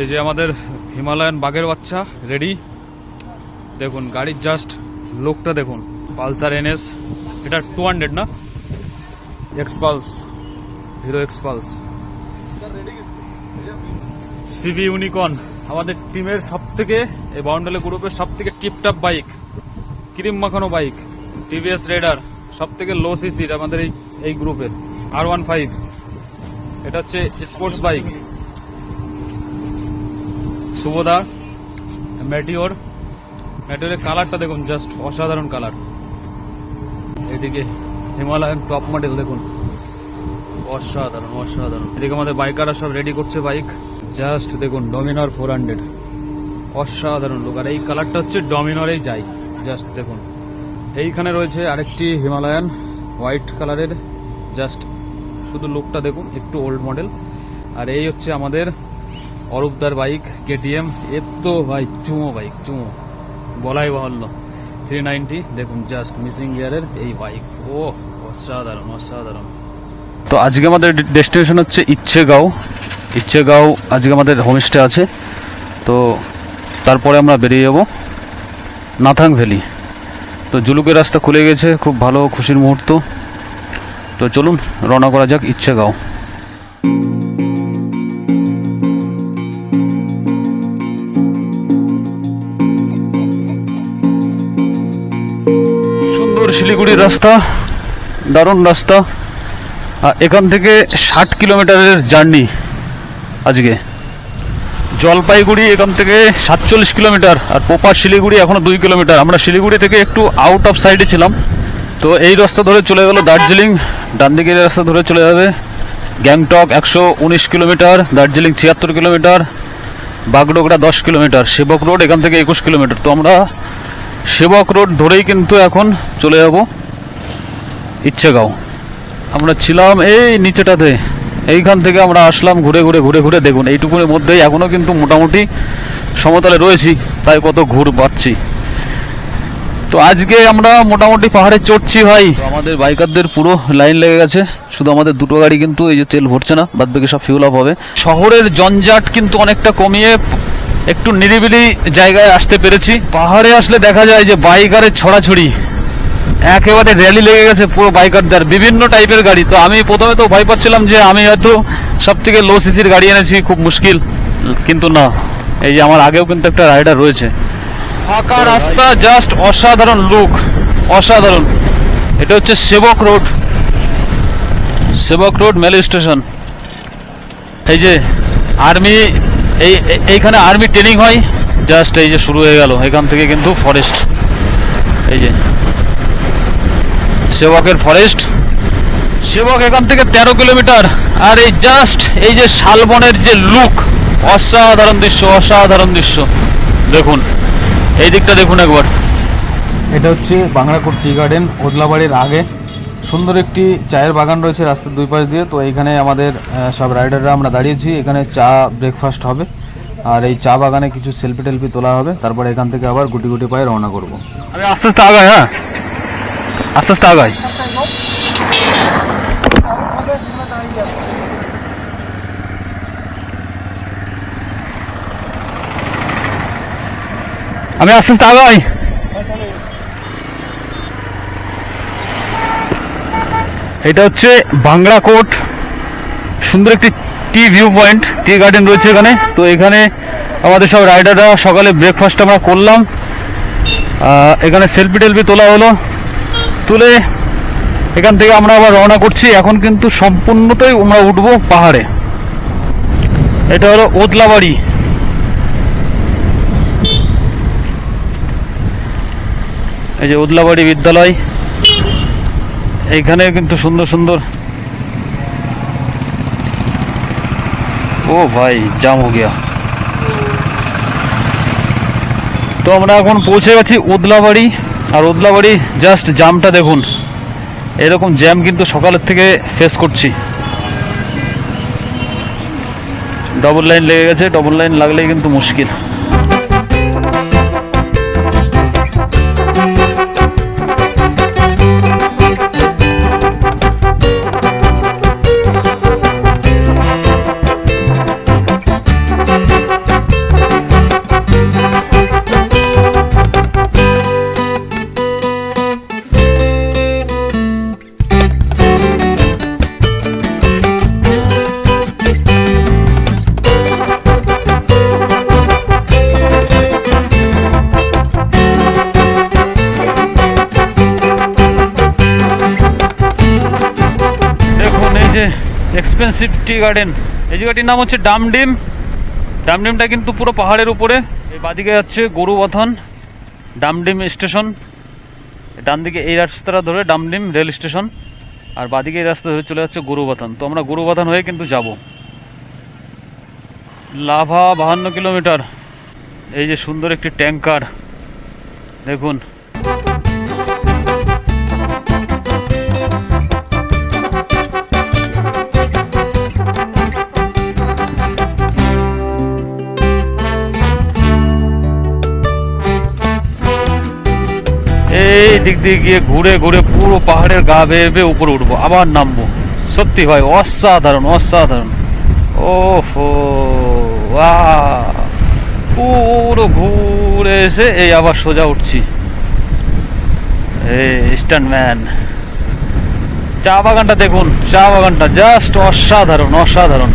এই যে আমাদের হিমালয়ান বাঘের বাচ্চা রেডি দেখুন, গাড়ির জাস্ট লোকটা দেখুন। পালসার এনএস এটা টু হান্ড্রেড না? Xpulse Hero Xpulse CB Unicorn আমাদের টিমের সব থেকে এই বাউন্ডালে গ্রুপের সব থেকে টিপটপ বাইক ক্রিম মাখানো বাইক টিভিএস রেডার সব থেকে লো সিসির আমাদের এই এই গ্রুপের আর ওয়ান ফাইভ এটা হচ্ছে স্পোর্টস বাইক শুভদা ম্যাটিওর ম্যাটিওরের কালারটা দেখুন জাস্ট অসাধারণ কালার। এদিকে হিমালয়ান টপ মডেল দেখুন। অসাধারণ অসাধারণ। এদিকে আমাদের বাইকাররা সব রেডি করছে বাইক জাস্ট দেখুন ডমিনর ফোর হান্ড্রেড অসাধারণ লোক আর এই কালারটা হচ্ছে ডমিনরেই যাই জাস্ট দেখুন। এইখানে রয়েছে আরেকটি হিমালয়ান হোয়াইট কালারের জাস্ট শুধু লুকটা দেখুন, একটু ওল্ড মডেল আর এই হচ্ছে আমাদের অরূপদার বাইক, কেটিএম, এর তো ভাই চুমো বাইক, চুমো। বলাই বাহুল্য। থ্রি নাইনটি, দেখুন জাস্ট মিসিং গিয়ারের এই বাইক। ও অসাধারণ অসাধারণ। তো আজকে আমাদের ডেস্টিনেশন হচ্ছে ইচ্ছেগাঁও। ইচ্ছেগাঁও আজকে আমাদের হোমস্টে আছে। তো তারপরে আমরা বেরিয়ে যাব নাথাং ভ্যালি। তো জুলুকের রাস্তা খুলে গেছে, খুব ভালো, খুশির মুহূর্ত। তো চলুন, রওনা করা যাক ইচ্ছেগাঁও। রাস্তা, দারুণ রাস্তা এখান থেকে ষাট কিলোমিটারের জার্নি আজকে। জলপাইগুড়ি এখান থেকে সাতচল্লিশ কিলোমিটার, আর পোপার শিলিগুড়ি এখনও দুই কিলোমিটার। আমরা শিলিগুড়ি থেকে একটু আউট অফ সাইডে ছিলাম। তো এই রাস্তা ধরে চলে গেল দার্জিলিং ডান দিকের রাস্তা ধরে চলে যাবে গ্যাংটক একশো উনিশ কিলোমিটার, দার্জিলিং ছিয়াত্তর কিলোমিটার, বাগডোগরা দশ কিলোমিটার, সেবক রোড এখান থেকে একুশ কিলোমিটার। তো আমরা সেবক রোড ধরেই কিন্তু এখন চলে যাব। ইচ্ছেগাঁও। আমরা ছিলাম এই নিচেটাতে। এইখান থেকে আমরা আসলাম ঘুরে ঘুরে ঘুরে ঘুরে দেখুন। এইটুকুনের মধ্যেই এখনও কিন্তু মোটামুটি সমতলে রয়েছি, তাই কত ঘুর পাচ্ছি। তো আজকে আমরা মোটামুটি পাহাড়ে চড়ছি ভাই। আমাদের বাইকারদের পুরো লাইন লেগে গেছে। শুধু আমাদের দুটো গাড়ি কিন্তু এই যে তেল ভরছে না, বাদ বাকি সব ফিউল আপ হবে। শহরের জঞ্জাট কিন্তু অনেকটা কমিয়ে একটু নিরিবিলি জায়গায় আসতে পেরেছি। পাহাড়ে আসলে দেখা যায় যে বাইকারের ছড়াছড়ি। একেবারে র্যালি লেগে গেছে পুরো বাইকারদের বিভিন্ন টাইপের গাড়ি। তো আমি প্রথমে তো ভয় পাচ্ছিলাম যে আমি হয়তো সব থেকে লো সিসির গাড়ি এনেছি খুব মুশকিল। কিন্তু না এই যে আমার আগেও কিন্তু একটা রাইডার রয়েছে। ফাঁকা রাস্তা জাস্ট অসাধারণ লুক অসাধারণ। এটা হচ্ছে সেবক রোড। সেবক রোড মেল স্টেশন। এই যে আর্মি এই এই- এইখানে আর্মি ট্রেনিং হয়। জাস্ট এই যে শুরু হয়ে গেল। এখান থেকে কিন্তু ফরেস্ট এই যে সেবকের ফরেস্ট সেবক এখান থেকে তেরো কিলোমিটার। আর এই জাস্ট এই যে শালবনের যে লুক অসাধারণ দৃশ্য অসাধারণ দৃশ্য। দেখুন এই দিকটা দেখুন একবার। এটা হচ্ছে বাংলাকোট টি গার্ডেন ওদলাবাড়ির আগে। সুন্দর একটি চায়ের বাগান রয়েছে রাস্তার দুই পাশ দিয়ে। তো এইখানে আমাদের সব রাইডাররা আমরা দাঁড়িয়েছি। এখানে চা ব্রেকফাস্ট হবে। আর এই চা বাগানে কিছু সেলফি টেলফি তোলা হবে। তারপরে এখান থেকে আবার গুটি গুটি পায়ে রওনা করব। আমি আস্তে আস্তে আগাই হ্যাঁ? আস্তে আস্তে আগাই। আমি আস্তে আস্তে আগাই। এটা হচ্ছে বাংলা কোট সুন্দর একটি tea view point, tea garden রয়েছে এখানে। তো এখানে আমাদের সব রাইডাররা সকালে ব্রেকফাস্ট আমরা করলাম। এখানে সেলফি টেলফি তোলা হলো। তুলে এখান থেকে আমরা আবার রওনা করছি। এখন কিন্তু সম্পূর্ণতই আমরা উঠবো পাহাড়ে। এটা হলো ওদলাবাড়ি। এই যে ওদলাবাড়ি বিদ্যালয় এইখানে কিন্তু সুন্দর সুন্দর ও ভাই, জাম হো গিয়া। তো আমরা এখন পৌঁছে গেছি ওদলাবাড়ি। আর উদলাবাড়ি জাস্ট জামটা দেখুন। এরকম জ্যাম কিন্তু সকালের থেকে ফেস করছি। ডবল লাইন লেগে গেছে ডবল লাইন লাগলেই কিন্তু মুশকিল। এক্সপেন্সিভ টি গার্ডেন এই জায়গাটির নাম হচ্ছে ডামডিম ডামডিমটা কিন্তু পুরো পাহাড়ের উপরে। এই বাদিকে যাচ্ছে গরুবথন ডামডিম স্টেশন। ডান দিকে এই রাস্তাটা ধরে ডামডিম রেল স্টেশন। আর বাদিকে এই রাস্তা ধরে চলে যাচ্ছে গরুবথন তো আমরা গরুবথন হয়ে কিন্তু যাব। লাভা বাহান্ন কিলোমিটার। এই যে সুন্দর একটি ট্যাঙ্কার দেখুন। এই দিক দিয়ে গিয়ে ঘুরে ঘুরে পুরো পাহাড়ের গা বেয়ে বেয়ে উপরে উঠবো, আবার নামবো। সত্যি ভাই, অসাধারণ অসাধারণ। ওফো আহ! পুরো ঘুরে এসে এই আবার সোজা উঠছি। ম্যান চা বাগানটা দেখুন, চা বাগানটা, জাস্ট অসাধারণ অসাধারণ।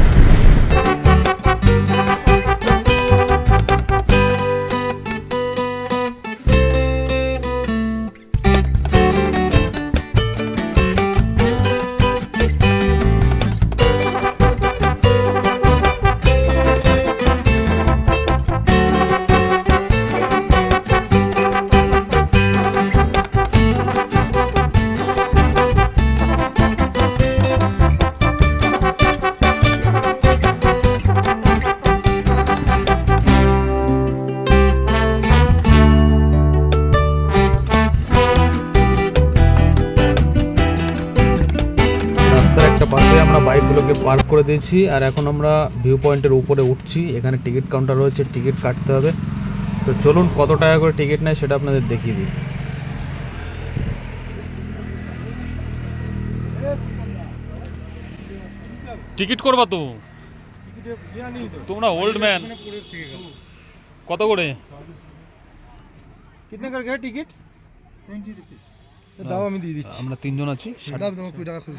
দিয়েছি আর এখন আমরা ভিউ পয়েন্টের উপরে উঠছি। এখানে টিকিট কাউন্টার রয়েছে টিকিট কাটতে হবে। তো চলুন কত টাকা করে টিকিট নেয় সেটা আপনাদের দেখিয়ে দিই। টিকিট করবা তো? তোমরা ওল্ড ম্যান কত করে? করে টিকিট টোয়েন্টি রুপিস আমি দিয়ে দিচ্ছি। আমরা তিনজন আছি। দাম তোমার কুড়ি টাকা খুব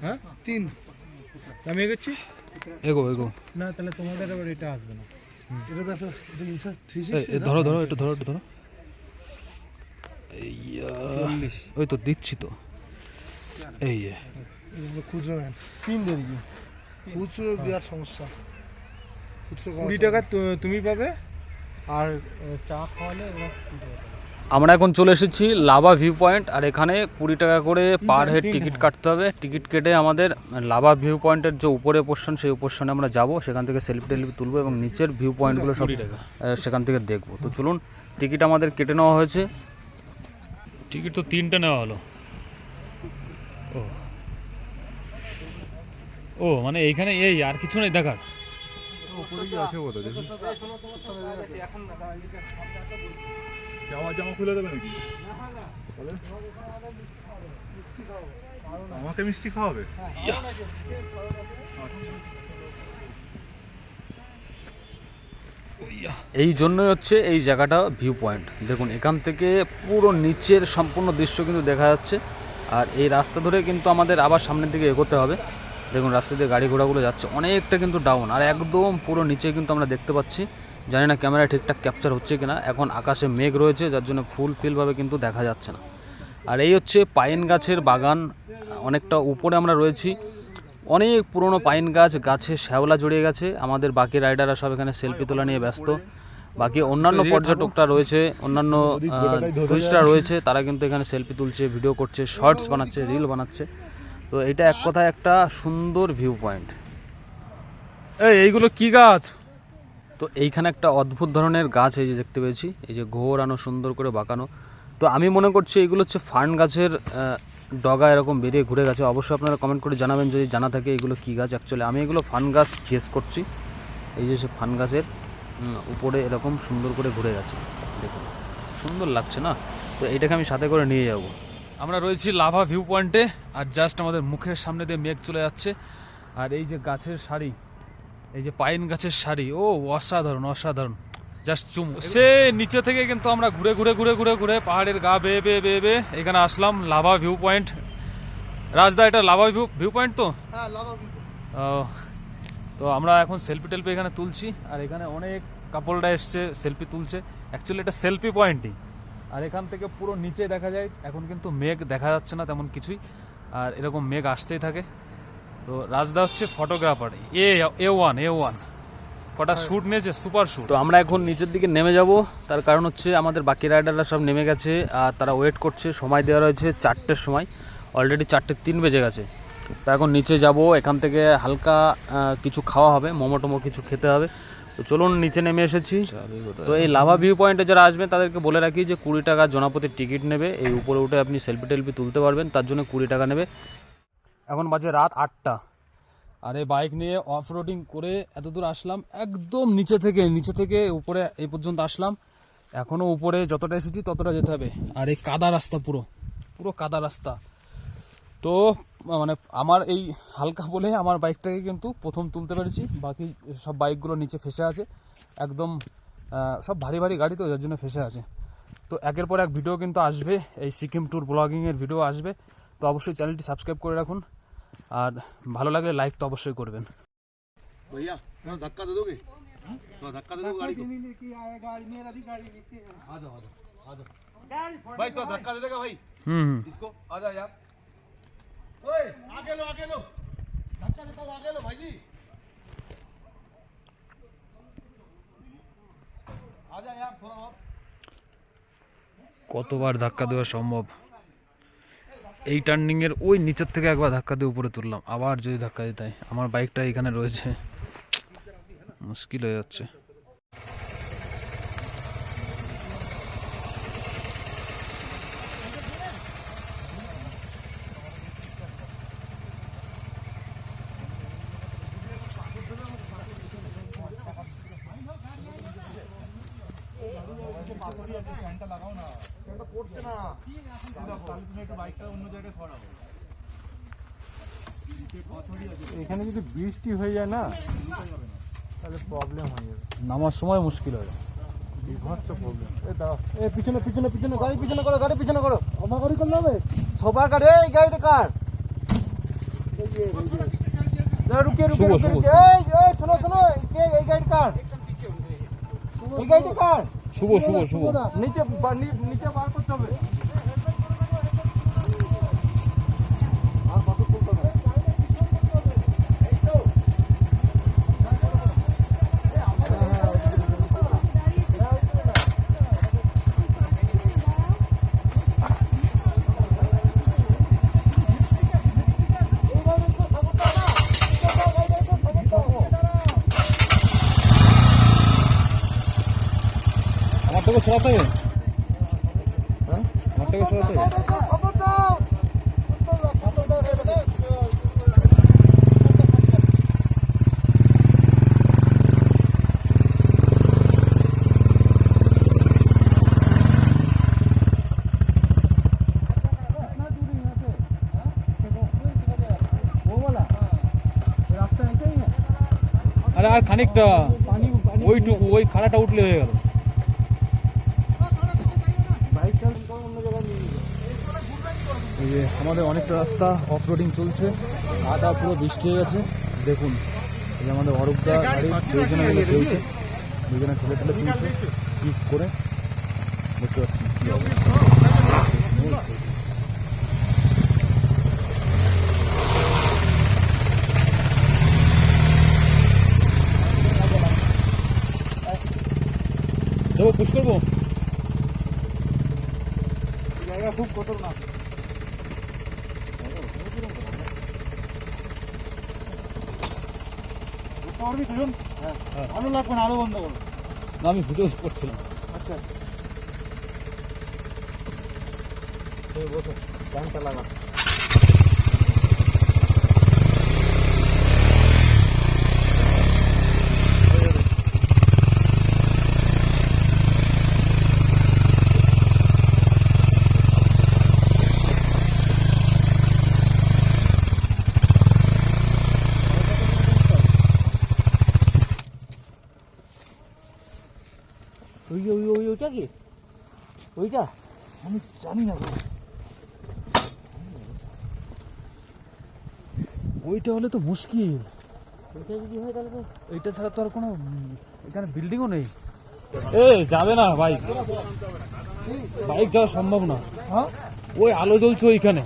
হ্যাঁ? তিন। আমি এগোচ্ছি? এগো এগো। না তাহলে তোমাদের আবার এটা আসবে না। এটা দেখো এটা ইনসার থ্রি ধরো ধরো একটু ধরো একটু ধরো। এই, ওই তো দিচ্ছি তো। এই যে। খুচরো নেন। তিন দেরি খুচরো দেওয়ার সমস্যা। খুচরো কুড়ি টাকা তু- তুমি পাবে আর চা খাওয়ালে ওরা। আমরা এখন চলে এসেছি লাভা ভিউ পয়েন্ট আর এখানে কুড়ি টাকা করে পার হেড টিকিট কাটতে হবে টিকিট কেটে আমাদের লাভা ভিউ পয়েন্টের যে উপরে পোর্শন সেই পোর্শনে আমরা যাব সেখান থেকে সেলফি টেলফি তুলবো এবং নিচের ভিউ পয়েন্টগুলো সব সেখান থেকে দেখব তো চলুন টিকিট আমাদের কেটে নেওয়া হয়েছে টিকিট তো তিনটে নেওয়া হলো ও ও মানে এইখানে এই আর কিছু নেই দেখার জামা জামা খুলে দেবে নাকি? আমাকে মিষ্টি খাওয়াবে? এই জন্যই হচ্ছে এই জায়গাটা ভিউ পয়েন্ট দেখুন, এখান থেকে পুরো নিচের সম্পূর্ণ দৃশ্য কিন্তু দেখা যাচ্ছে। আর এই রাস্তা ধরে কিন্তু আমাদের আবার সামনের দিকে এগোতে হবে। দেখুন, রাস্তা দিয়ে গাড়ি ঘোড়াগুলো যাচ্ছে। অনেকটা কিন্তু ডাউন আর একদম পুরো নিচে কিন্তু আমরা দেখতে পাচ্ছি। জানি না ক্যামেরায় ঠিকঠাক ক্যাপচার হচ্ছে কিনা এখন আকাশে মেঘ রয়েছে যার জন্য ফুল ফিলভাবে কিন্তু দেখা যাচ্ছে না। আর এই হচ্ছে পাইন গাছের বাগান অনেকটা উপরে আমরা রয়েছি। অনেক পুরনো পাইন গাছ গাছে শ্যাওলা জড়িয়ে গেছে। আমাদের বাকি রাইডাররা সব এখানে সেলফি তোলা নিয়ে ব্যস্ত। বাকি অন্যান্য পর্যটকরা রয়েছে অন্যান্য টুরিস্টরা রয়েছে তারা কিন্তু এখানে সেলফি তুলছে ভিডিও করছে শর্টস বানাচ্ছে রিল বানাচ্ছে। তো এটা এক কথায় একটা সুন্দর ভিউ পয়েন্ট এই এইগুলো কি গাছ? তো এইখানে একটা অদ্ভুত ধরনের গাছ এই যে দেখতে পেয়েছি, এই যে ঘোরানো, সুন্দর করে বাঁকানো। তো আমি মনে করছি এগুলো হচ্ছে ফার্ন গাছের ডগা এরকম বেরিয়ে ঘুরে গেছে। অবশ্যই আপনারা কমেন্ট করে জানাবেন যদি জানা থাকে এগুলো কী গাছ। অ্যাকচুয়ালি আমি এগুলো ফান গাছ গেস করছি। এই যে সে ফান গাছের উপরে এরকম সুন্দর করে ঘুরে গেছে। দেখুন, সুন্দর লাগছে না? তো এইটাকে আমি সাথে করে নিয়ে যাব। আমরা রয়েছি লাভা ভিউ পয়েন্টে আর জাস্ট আমাদের মুখের সামনে দিয়ে মেঘ চলে যাচ্ছে। আর এই যে গাছের সারি এই যে পাইন গাছের শাড়ি ও অসাধারণ অসাধারণ। জাস্ট চুম। সে নিচে থেকে কিন্তু আমরা ঘুরে ঘুরে ঘুরে ঘুরে ঘুরে পাহাড়ের গা বেয়ে বেয়ে বেয়ে বেয়ে এখানে আসলাম লাভা ভিউ পয়েন্ট রাজদা এটা লাভা ভিউ ভিউ পয়েন্ট তো? হ্যাঁ ও, তো আমরা এখন সেলফি টেলফি এখানে তুলছি আর এখানে অনেক কাপড়রা এসছে সেলফি তুলছে। অ্যাকচুয়ালি এটা সেলফি পয়েন্টই আর এখান থেকে পুরো নিচে দেখা যায় এখন কিন্তু মেঘ দেখা যাচ্ছে না তেমন কিছুই। আর এরকম মেঘ আসতেই থাকে। তো রাজদা হচ্ছে photographer A A one A one কটা শ্যুট নিয়েছে সুপার শ্যুট তো আমরা এখন নিচের দিকে নেমে যাব তার কারণ হচ্ছে আমাদের বাকি রাইডাররা সব নেমে গেছে আর তারা ওয়েট করছে সময় দেওয়া রয়েছে চারটের সময়। অলরেডি চারটে তিন বেজে গেছে। তো এখন নিচে যাব এখান থেকে হালকা কিছু খাওয়া হবে মোমো টোমো কিছু খেতে হবে। তো চলুন নিচে নেমে এসেছি। তো এই লাভা ভিউ পয়েন্টে যারা আসবেন তাদেরকে বলে রাখি যে কুড়ি টাকা জনাপতির টিকিট নেবে। এই উপরে উঠে আপনি সেলফি টেলফি তুলতে পারবেন তার জন্য কুড়ি টাকা নেবে। এখন বাজে রাত আটটা। আর এই বাইক নিয়ে অফ রোডিং করে এত দূর আসলাম, একদম নিচে থেকে নিচে থেকে উপরে এই পর্যন্ত আসলাম। এখনও উপরে যতটা এসেছি ততটা যেতে হবে। আর এই কাদা রাস্তা পুরো পুরো কাদা রাস্তা। তো মানে আমার এই হালকা বলে আমার বাইকটাকে কিন্তু প্রথম তুলতে পেরেছি। বাকি সব বাইকগুলো নিচে ফেসে আছে। একদম সব ভারী ভারী গাড়ি তো, যার জন্য ফেসে আছে। তো একের পর এক ভিডিও কিন্তু আসবে। এই সিকিম ট্যুর ব্লগিংয়ের ভিডিও আসবে। তো অবশ্যই চ্যানেলটি সাবস্ক্রাইব করে রাখুন। আর ভালো লাগলে লাইক তো অবশ্যই করবেন भैया थोड़ा धक्का दे दोगे थोड़ा धक्का दे दो गाड़ी को नहीं लेके आया गाड़ी मेरा भी गाड़ी लेके आ जाओ आ जाओ आ जाओ भाई थोड़ा धक्का दे देगा भाई হুম হুম इसको आ जाओ यार ओए आगे लो आगे लो धक्का देता हूँ आगे लो भाई जी आ जाओ यार थोड़ा और কতবার ধাক্কা দেওয়া সম্ভব এই টার্নিংয়ের ওই নিচের থেকে একবার ধাক্কা দিয়ে উপরে তুললাম। আবার যদি ধাক্কা দিতে আমার বাইকটা এখানে রয়েছে। মুশকিল হয়ে যাচ্ছে। এখানে যদি বৃষ্টি হয়ে যায় না তাহলে প্রবলেম হয়ে যাবে। নামার সময় মুশকিল হয়ে বিভৎস প্রবলেম এ পিছনে পিছনে পিছনে গাড়ি পিছনে করো গাড়ি পিছনে করো। আমার গাড়ি করলে হবে সবার গাড়ি এই গাড়িটা কার? শুভ, রুকিয়ে, শুভ, রুকিয়ে। এই এই শোনো শোনো এই এই গাড়ি কার? এই গাড়িটা কার? শুভ শুভ শুভ। নিচে নিচে বার করতে হবে। সরাতে হ্যাঁ? আমার থেকে হবে আর খানিকটা। ওইটুকু ওই খাড়াটা উঠলে হয়ে গেল। যে আমাদের অনেকটা রাস্তা অফ রোডিং চলছে আটা পুরো বৃষ্টি হয়ে গেছে। দেখুন এই আমাদের অরূপদা গাড়ি দুজনে মিলে খেলছে। দুজনে ঠেলে ঠেলে তুলছে। পিক করে? দেখতে পাচ্ছি। কি অবস্থা? দেবো পুশ করব? জায়গা খুব খতরনাক পারবি দুজন হ্যাঁ। ভালো লাগবে না আলো বন্ধ করো না আমি ভিডিও করছিলাম। আচ্ছা। বসো ফ্যানটা লাগা ওই ওইটা? কি ওইটা আমি জানি না ওইটা হলে তো মুশকিল। ওইটা যদি হয় তাহলে তো এইটা ছাড়া তো আর কোনো এখানে বিল্ডিংও নেই। এ যাবে না বাইক বাইক যাওয়া সম্ভব না। হ্যাঁ? ওই আলো জ্বলছে ওইখানে।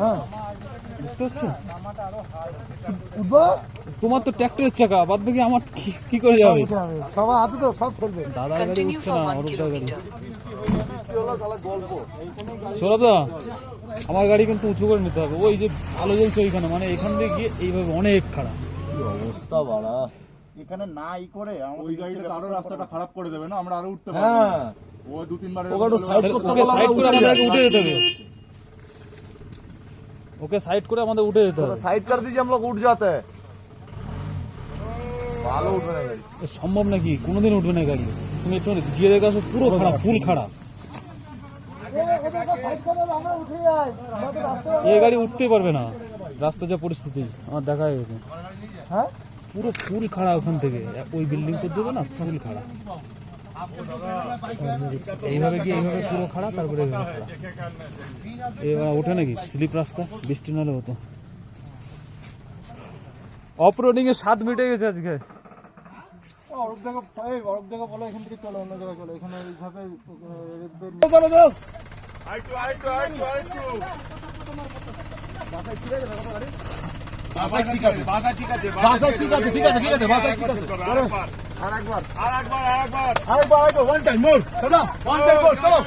হ্যাঁ। বুঝতে পারছ উঠবো? তোমার তো ট্র্যাক্টরের চাকা বাদ বাকি আমার কি- কি করে যাবে উঠে যাবে সবাই হাতে তো সব ফেলবে দাদার গাড়ি Continue উঠছে for না one অরূপদার গাড়ি kilometer. সৌরভদা আমার গাড়ি কিন্তু উঁচু করে নিতে হবে ওই যে ভালো জ্বলছে ওইখানে মানে এখান দিয়ে গিয়ে এইভাবে অনেক খারাপ এখানে নাই করে ওই গাড়িটা আরো রাস্তাটা খারাপ করে দেবে না আমরা আরো উঠতে হ্যাঁ পারবো ও দু তিনবার ওকে একটু side তাহলে ওকে সাইড করে আমাদেরকে উঠে যেতে হবে ওকে সাইড করে আমাদের উঠে যেতে হবে साइड कर दीजिए हम लोग उठ जाते हैं ভালো উঠবে না গাড়ি। সম্ভব নাকি? কোনোদিন উঠবে না গাড়ি। তুমি একটু গিয়ে দেখে আসো পুরো খারাপ ফুল খারাপ। এই গাড়ি উঠতেই পারবে না। রাস্তা যা পরিস্থিতি আমার দেখা হয়ে গেছে। হ্যাঁ? পুরো ফুল খাড়া ওখান থেকে। ওই বিল্ডিং পর্যন্ত না ফুল খাড়া এইভাবে গিয়ে এইভাবে পুরো খাড়া তারপরে এবার ওঠে নাকি? স্লিপ রাস্তা বৃষ্টি নাহলে হতো। অফ রোডিং এ সাত মিটে গেছে আজকে। অরূপ দেখো এই অরূপ দেখো বলো এখান থেকে চলো অন্য জায়গায় চলো। এখানে এইভাবে আরেকটু আরেকটু আরেকটু আরেকটু বাসায় ঠিক আছে বাসায় ঠিক আছে বাসায় ঠিক আছে ঠিক আছে ঠিক আছে বাসায় ঠিক আছে। আরেকবার। আরেকবার আরেকবার আরেকবার। আরেকবার আরেকবার ওয়ান টাইম মোর চলো ওয়ান টাইম মোর চলো।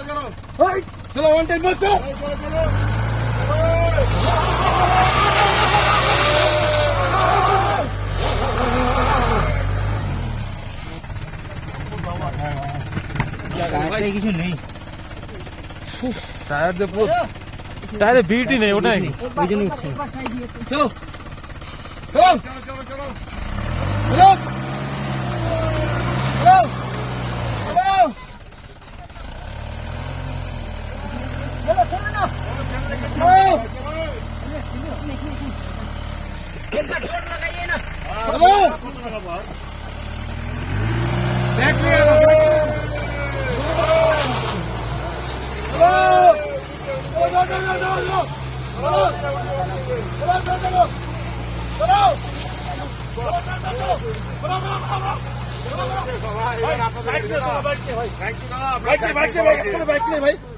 চলো ওয়ান টাইম মোর চলো চলো। চলো কিছু নেই। টায়ার দিয়ে পুরো টায়ারে বিটি নেই ওটাই। ওই জন্য উঠছে। চলো চলো। চলো। চলো চলো চলো। চলো চলো চলো ব্যাক নিয়ে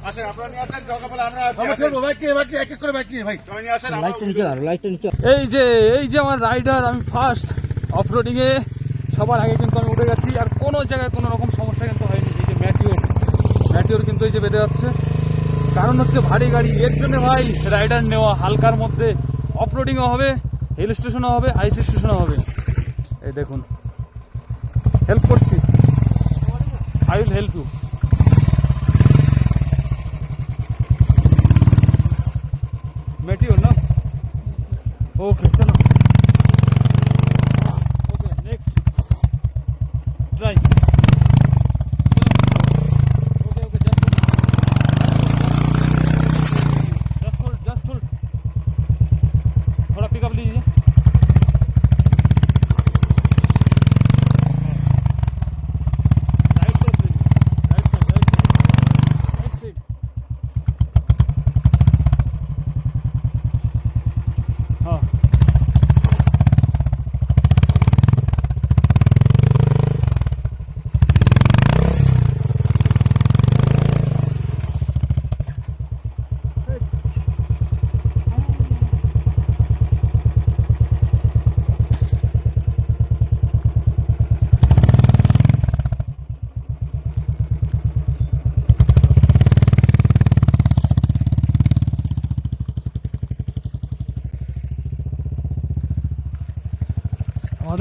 আসেন আপনারা নিয়ে আসেন দরকার পড়লে আমরা আছি আসেন। এই যে এই যে আমার রাইডার আমি ফার্স্ট অফ রোডিং এ সবার আগে কিন্তু আমি উঠে গেছি আর কোনো জায়গায় কোনো রকম সমস্যা কিন্তু হয়নি এই যে ম্যাটিওর ম্যাটিওর কিন্তু এই যে বেঁধে যাচ্ছে। কারণ হচ্ছে ভারী গাড়ি এর জন্য ভাই রাইডার নেওয়া হালকার মধ্যে অফ রোডিংও হবে হিল স্টেশনও হবে আইসি স্টেশনও হবে। এই দেখুন। হেল্প করছি। আই উইল হেল্প ইউ बैठी हो ना ओके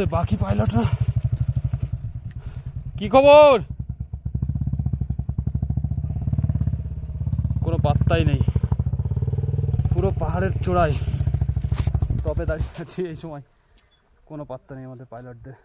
আমাদের বাকি পাইলটরা। কি খবর? কোনো পাত্তাই নেই। পুরো পাহাড়ের চূড়ায় টপে দাঁড়িয়ে আছি এই সময়। কোনো পাত্তা নেই আমাদের পাইলটদের।